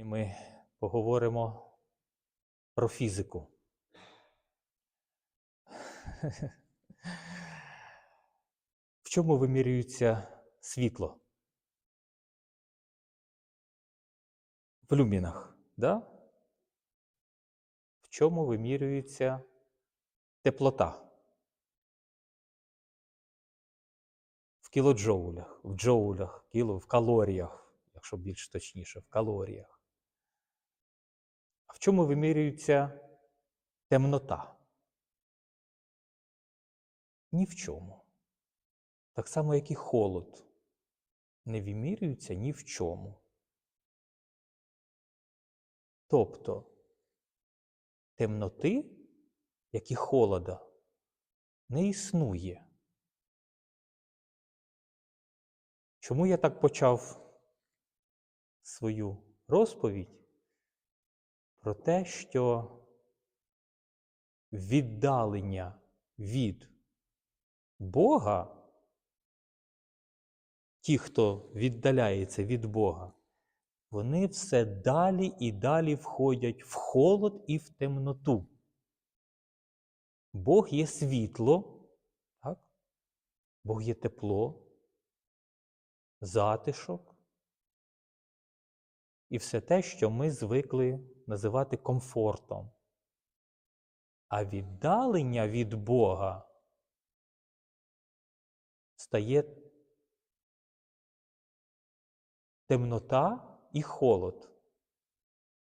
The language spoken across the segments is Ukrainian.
І ми поговоримо про фізику. В чому вимірюється світло? В люмінах, да? В чому вимірюється теплота? В кілоджоулях, в джоулях, в калоріях, якщо більш точніше, в калоріях. Чому вимірюється темнота? Ні в чому. Так само, як і холод. Не вимірюється ні в чому. Тобто темноти, як і холода, не існує. Чому я так почав свою розповідь про те, що віддалення від Бога, ті, хто віддаляється від Бога, вони все далі і далі входять в холод і в темноту. Бог є світло, так? Бог є тепло, затишок і все те, що ми звикли називати комфортом. А віддалення від Бога стає темнота і холод.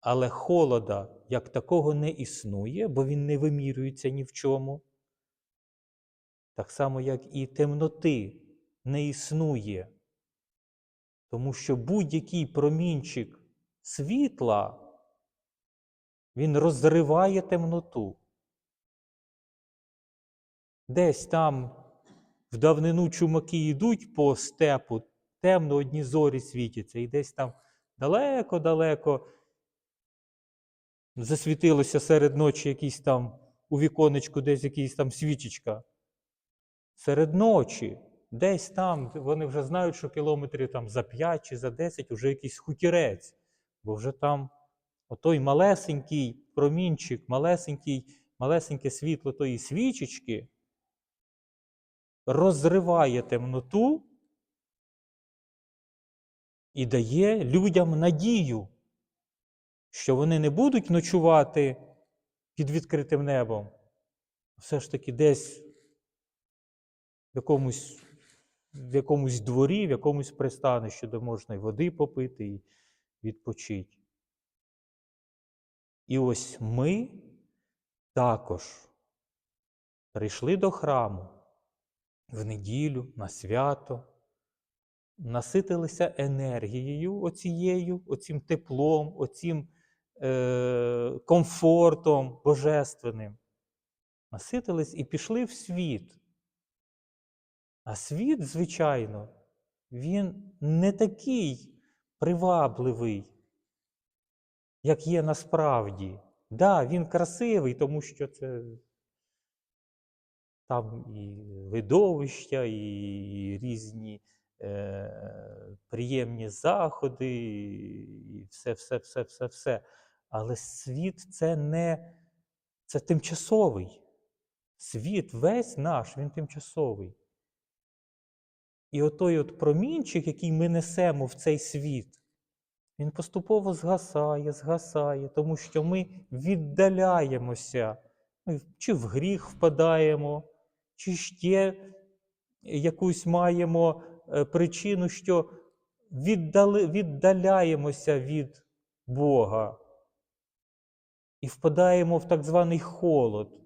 Але холода як такого не існує, бо він не вимірюється ні в чому. Так само, як і темноти не існує, тому що будь-який промінчик світла, він розриває темноту. Десь там в давнину чумаки йдуть по степу, темно одні зорі світяться, і десь там далеко-далеко засвітилося серед ночі якийсь там у віконечку, десь якийсь там свічечка. Серед ночі, десь там, вони вже знають, що кілометрів там за 5 чи за 10 вже якийсь хутірець, бо вже там отой малесенький промінчик, малесенький, малесеньке світло тої свічечки розриває темноту і дає людям надію, що вони не будуть ночувати під відкритим небом, все ж таки десь в якомусь, в якомусь дворі, в якомусь пристанищі, де можна і води попити, і відпочити. І ось ми також прийшли до храму в неділю, на свято, наситилися енергією оцією, оцім теплом, оцім е, комфортом божественним. Наситились і пішли в світ. А світ, звичайно, він не такий привабливий, як є насправді. Да, він красивий, тому що це там і видовища, і різні е, приємні заходи, і все, все, все, все, все. Але світ це не це тимчасовий. Світ весь наш, він тимчасовий. І отой от промінчик, який ми несемо в цей світ, він поступово згасає, згасає, тому що ми віддаляємося, чи в гріх впадаємо, чи ще якусь маємо е, причину, що віддали, віддаляємося від Бога і впадаємо в так званий холод,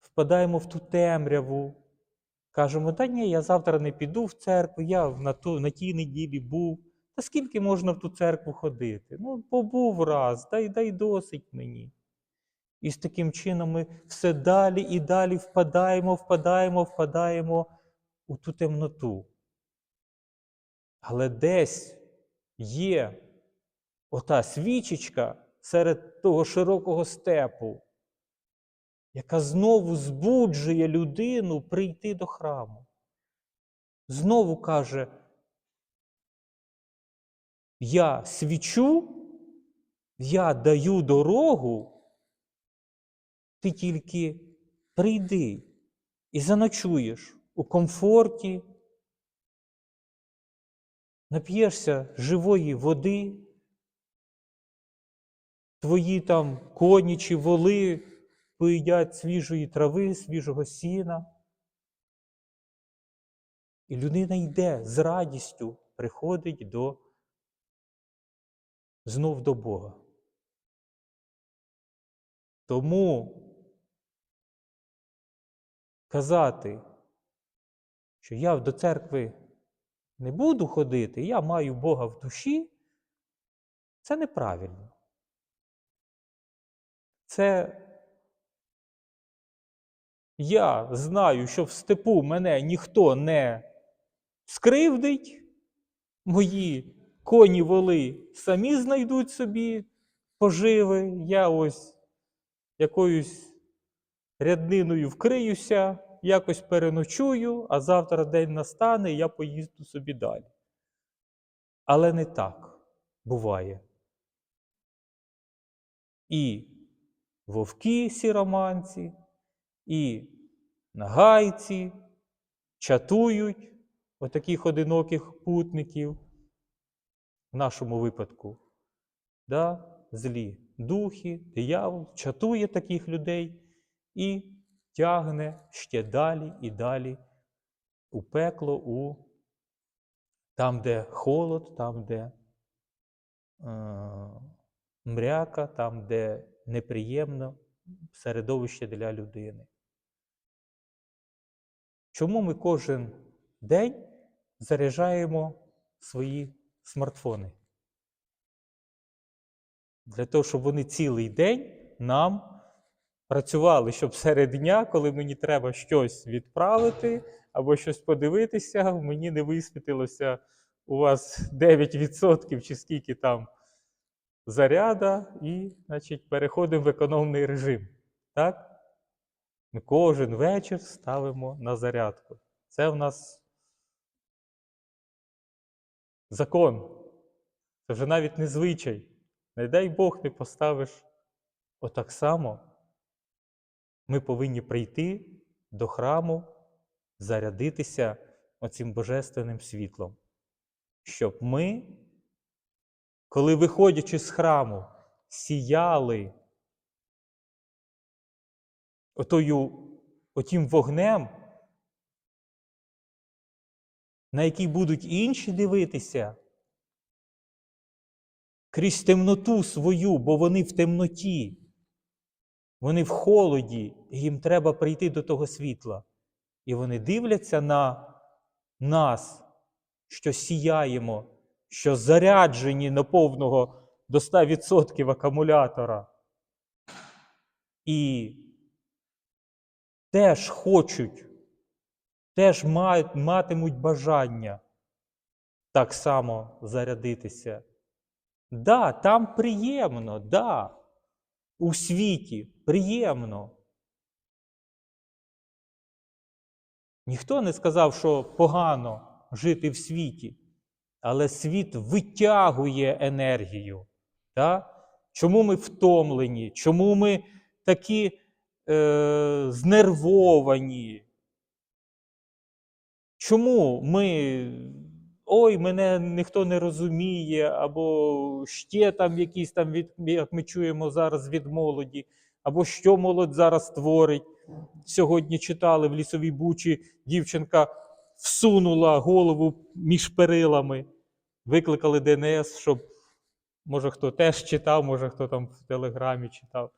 впадаємо в ту темряву. Кажемо, та ні, я завтра не піду в церкву, я на ту, на тій неділі був. Та скільки можна в ту церкву ходити? Ну, побув раз, дай дай досить мені. І з таким чином ми все далі і далі впадаємо, впадаємо, впадаємо у ту темноту. Але десь є ота свічечка серед того широкого степу, яка знову збуджує людину прийти до храму. Знову каже, я свічу, я даю дорогу, ти тільки прийди і заночуєш у комфорті, нап'єшся живої води, твої там коні чи воли поїдять свіжої трави, свіжого сіна. І людина йде з радістю, приходить до знов до Бога. Тому казати, що я до церкви не буду ходити, я маю Бога в душі, це неправильно. Це я знаю, що в степу мене ніхто не скривдить, мої коні воли самі знайдуть собі поживи, я ось якоюсь рядниною вкриюся, якось переночую, а завтра день настане, і я поїду собі далі. Але не так буває. І вовки сіроманці, і нагайці чатують отаких одиноких путників, в нашому випадку, да, злі духи, диявол чатує таких людей і тягне ще далі і далі у пекло, у там, де холод, там, де е, мряка, там, де неприємно середовище для людини. Чому ми кожен день заряджаємо свої смартфони? Для того, щоб вони цілий день нам працювали, щоб серед дня, коли мені треба щось відправити або щось подивитися, мені не висвітилося у вас 9% чи скільки там заряда, і, значить, переходимо в економний режим. Так? Ми кожен вечір ставимо на зарядку. Це в нас закон. Це вже навіть не звичай. Не дай Бог не поставиш отак само. Ми повинні прийти до храму, зарядитися оцим божественним світлом, щоб ми, коли виходячи з храму, сіяли отою, отім вогнем, на який будуть інші дивитися, крізь темноту свою, бо вони в темноті, вони в холоді, їм треба прийти до того світла. І вони дивляться на нас, що сіяємо, що заряджені на повного до 100% акумулятора. І теж хочуть, теж матимуть бажання так само зарядитися. Да, там приємно, да, у світі приємно. Ніхто не сказав, що погано жити в світі, але світ витягує енергію. Да? Чому ми втомлені? Чому ми такі е, знервовані? Чому ми ой, мене ніхто не розуміє, або ще там якісь там, від, як ми чуємо зараз від молоді, або що молодь зараз творить. Сьогодні читали в лісовій бучі, дівчинка всунула голову між перилами, викликали ДНС, щоб, може, хто теж читав, може, хто там в Телеграмі читав.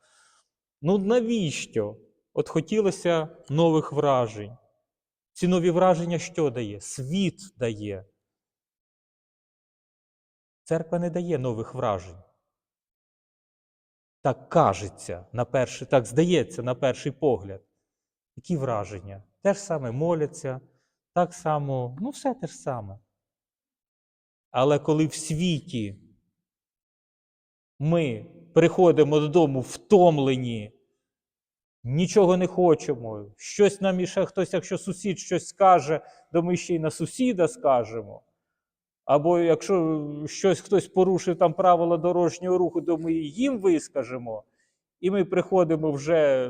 Ну навіщо? От хотілося нових вражень. Ці нові враження що дає? Світ дає. Церква не дає нових вражень. Так кажеться, на перший, так здається на перший погляд. Які враження? Те ж саме моляться, так само, ну все те ж саме. Але коли в світі ми приходимо додому втомлені, нічого не хочемо, щось нам іще хтось, якщо сусід щось скаже, то ми ще й на сусіда скажемо. Або якщо щось хтось порушив там правила дорожнього руху, то ми їм вискажемо, і ми приходимо вже.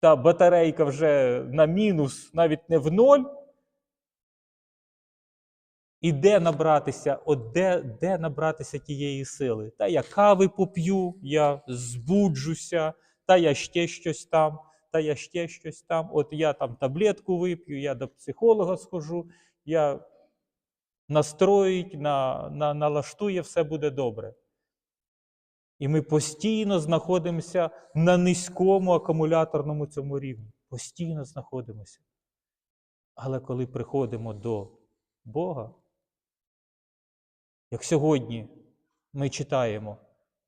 Та батарейка вже на мінус, навіть не в ноль. І де набратися, от де, де набратися тієї сили? Та я кави поп'ю, я збуджуся, та я ще щось там, та я ще щось там. От я там таблетку вип'ю, я до психолога схожу, я настроїть, на, на, налаштує, все буде добре. І ми постійно знаходимося на низькому акумуляторному цьому рівні. Постійно знаходимося. Але коли приходимо до Бога, як сьогодні ми читаємо,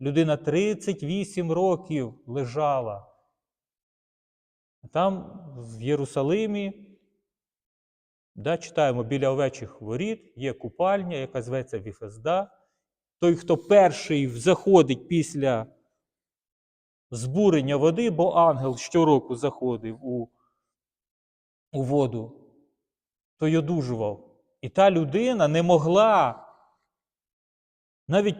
людина 38 років лежала. Там в Єрусалимі, да, читаємо біля овечих воріт, є купальня, яка зветься Віфезда. Той, хто перший заходить після збурення води, бо ангел щороку заходив у, у воду, той одужував. І та людина не могла навіть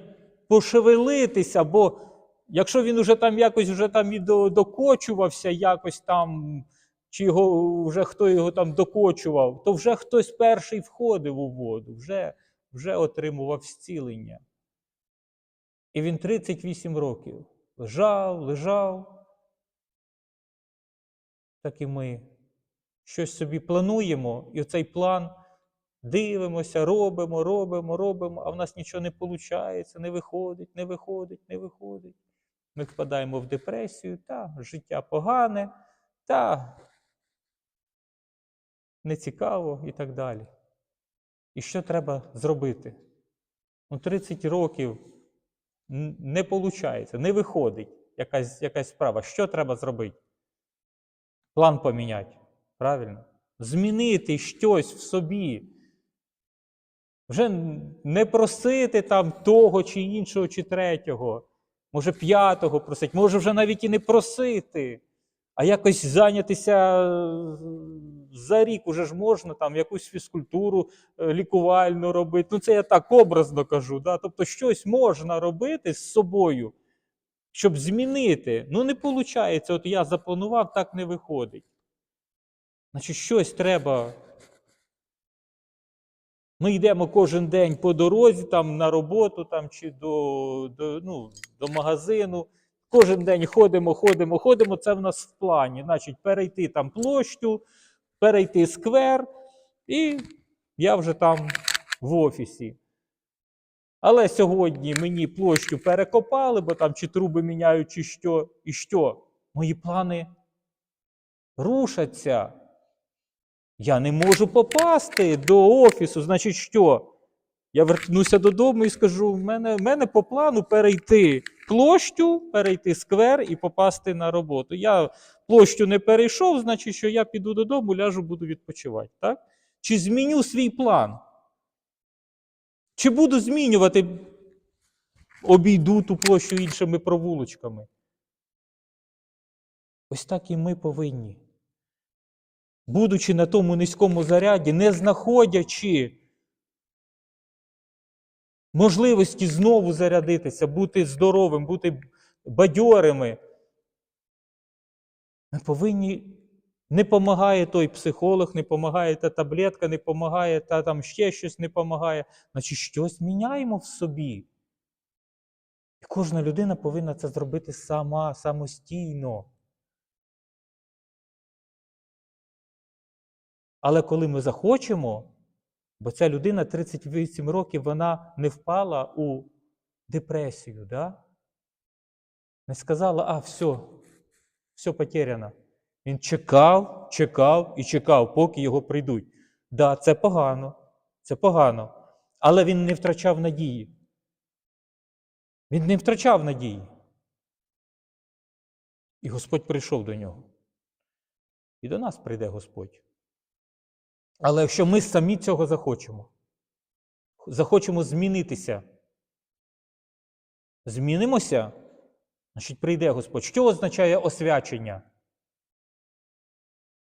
пошевелитися, бо якщо він уже там якось вже там і докочувався, якось там, чи його вже хто його там докочував, то вже хтось перший входив у воду, вже, вже отримував зцілення. І він 38 років лежав, лежав. Так і ми щось собі плануємо, і цей план дивимося, робимо, робимо, робимо, а в нас нічого не виходить, не виходить, не виходить, не виходить. Ми впадаємо в депресію, та життя погане, та нецікаво і так далі. І що треба зробити? Ну, 30 років не виходить, не виходить якась, якась справа. Що треба зробити? План поміняти. Правильно? Змінити щось в собі. Вже не просити там того чи іншого, чи третього, може п'ятого просити, може вже навіть і не просити, а якось зайнятися е, за рік уже ж можна там якусь фізкультуру е, лікувальну робити. Ну, це я так образно кажу. Да? Тобто щось можна робити з собою, щоб змінити. Ну, не виходить, от я запланував, так не виходить. Значить, щось треба. Ми йдемо кожен день по дорозі, там на роботу там, чи до, до, ну, до магазину. Кожен день ходимо, ходимо, ходимо. Це в нас в плані. Значить, перейти там площу, перейти сквер, і я вже там в офісі. Але сьогодні мені площу перекопали, бо там чи труби міняють, чи що, і що. Мої плани рушаться. Я не можу попасти до офісу. Значить, що? Я вернуся додому і скажу: в мене, в мене по плану перейти площу, перейти сквер і попасти на роботу. Я площу не перейшов, значить, що я піду додому, ляжу, буду відпочивати. Так? Чи зміню свій план? Чи буду змінювати, обійду ту площу іншими провулочками? Ось так і ми повинні будучи на тому низькому заряді, не знаходячи можливості знову зарядитися, бути здоровим, бути бадьорими, ми повинні. Не допомагає той психолог, не допомагає та таблетка, не допомагає, та там ще щось не допомагає. Значить, щось міняємо в собі. І кожна людина повинна це зробити сама, самостійно. Але коли ми захочемо, бо ця людина 38 років вона не впала у депресію, да? не сказала, а все, все потеряно. Він чекав, чекав і чекав, поки його прийдуть. Да, це погано, це погано. Але він не втрачав надії. Він не втрачав надії. І Господь прийшов до нього. І до нас прийде Господь. Але якщо ми самі цього захочемо, захочемо змінитися, змінимося, значить прийде Господь. Що означає освячення?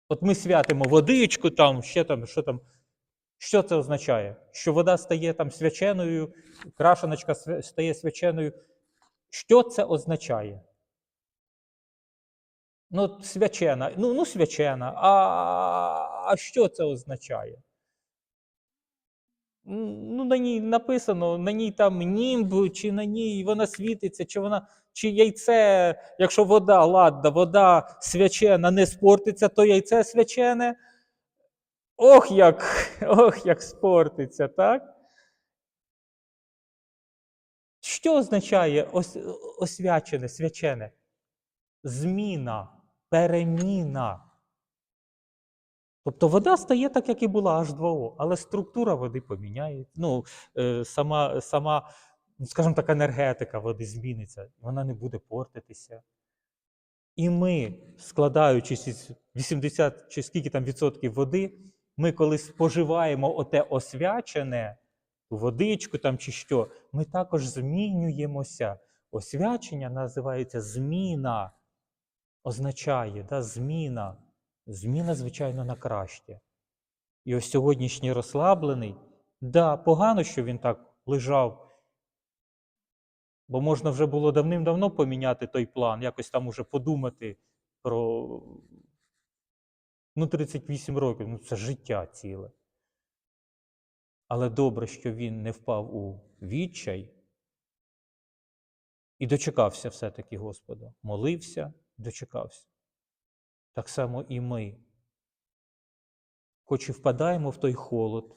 От ми святимо водичку, там, ще там, що там, Що це означає? Що вода стає там свяченою, крашеночка стає свяченою. Що це означає? Ну, свячена, ну, ну свячена. А, а що це означає? Ну, на ній написано, на ній там німб, чи на ній вона світиться, чи вона, чи яйце, якщо вода, ладна, вода свячена не спортиться, то яйце свячене. Ох, як, ох, як спортиться, так? Що означає ос, освячене, свячене? Зміна, переміна. Тобто вода стає так, як і була H2O, але структура води поміняється. Ну, е, сама, сама, ну, скажімо так, енергетика води зміниться, вона не буде портитися. І ми, складаючись із 80 чи скільки там відсотків води, ми коли споживаємо оте освячене, водичку там чи що, ми також змінюємося. Освячення називається зміна. Означає, да, зміна. Зміна, звичайно, на краще. І ось сьогоднішній розслаблений, да, погано, що він так лежав, бо можна вже було давним-давно поміняти той план, якось там уже подумати про ну, 38 років, ну це життя ціле. Але добре, що він не впав у відчай і дочекався все-таки Господа. Молився, дочекався. Так само і ми. Хоч і впадаємо в той холод,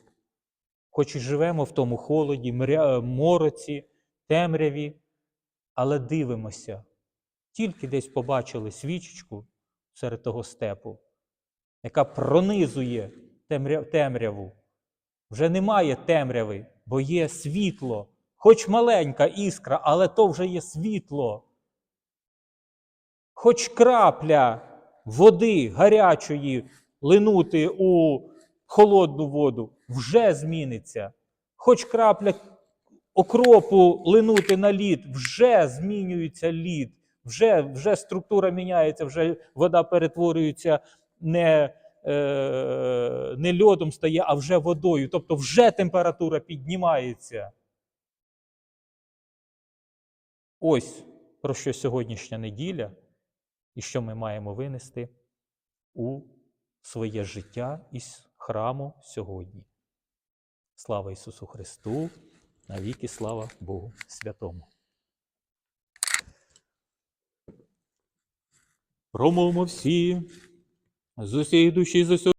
хоч і живемо в тому холоді, мороці, темряві, але дивимося. Тільки десь побачили свічечку серед того степу, яка пронизує темряву. Вже немає темряви, бо є світло, хоч маленька іскра, але то вже є світло. Хоч крапля води гарячої линути у холодну воду, вже зміниться. Хоч крапля окропу линути на лід, вже змінюється лід, вже, вже структура міняється, вже вода перетворюється не, е, не льодом стає, а вже водою. Тобто вже температура піднімається. Ось про що сьогоднішня неділя і що ми маємо винести у своє життя із храму сьогодні. Слава Ісусу Христу, навіки слава Богу Святому. Промовмо всі з усієї душі з усього